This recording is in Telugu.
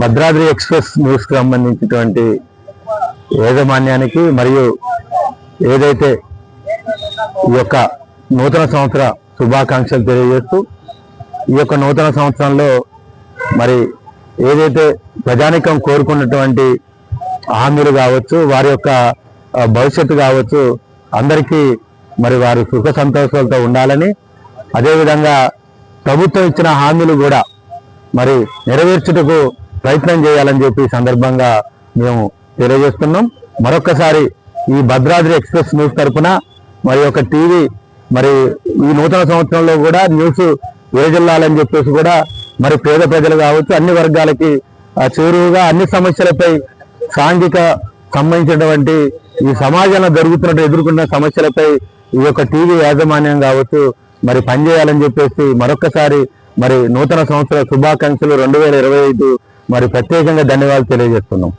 భద్రాద్రి ఎక్స్ప్రెస్ న్యూస్కి సంబంధించినటువంటి యాజమాన్యానికి మరియు ఏదైతే ఈ యొక్క నూతన సంవత్సర శుభాకాంక్షలు తెలియజేస్తూ ఈ యొక్క నూతన సంవత్సరంలో మరి ఏదైతే ప్రజానికం కోరుకున్నటువంటి హామీలు కావచ్చు వారి యొక్క భవిష్యత్తు కావచ్చు అందరికీ మరి వారి సుఖ సంతోషాలతో ఉండాలని అదేవిధంగా ప్రభుత్వం ఇచ్చిన హామీలు కూడా మరి నెరవేర్చుటకు ప్రయత్నం చేయాలని చెప్పి సందర్భంగా మేము తెలియజేస్తున్నాం. మరొకసారి ఈ భద్రాద్రి ఎక్స్ప్రెస్ న్యూస్ తరపున మరి ఒక టీవీ మరి ఈ నూతన సంవత్సరంలో కూడా న్యూస్ విరజిల్లాలని చెప్పేసి కూడా మరి పేద ప్రజలు కావచ్చు అన్ని వర్గాలకి చేరువుగా అన్ని సమస్యలపై సాంఘిక సంబంధించినటువంటి ఈ సమాజంలో జరుగుతున్నట్టు ఎదుర్కొన్న సమస్యలపై ఈ యొక్క టీవీ యాజమాన్యం కావచ్చు మరి పనిచేయాలని చెప్పేసి మరొకసారి మరి నూతన సంవత్సర శుభాకాంక్షలు రెండు వేల ఇరవై ఐదు. మరి ప్రత్యేకంగా ధన్యవాదాలు తెలియజేస్తున్నాం.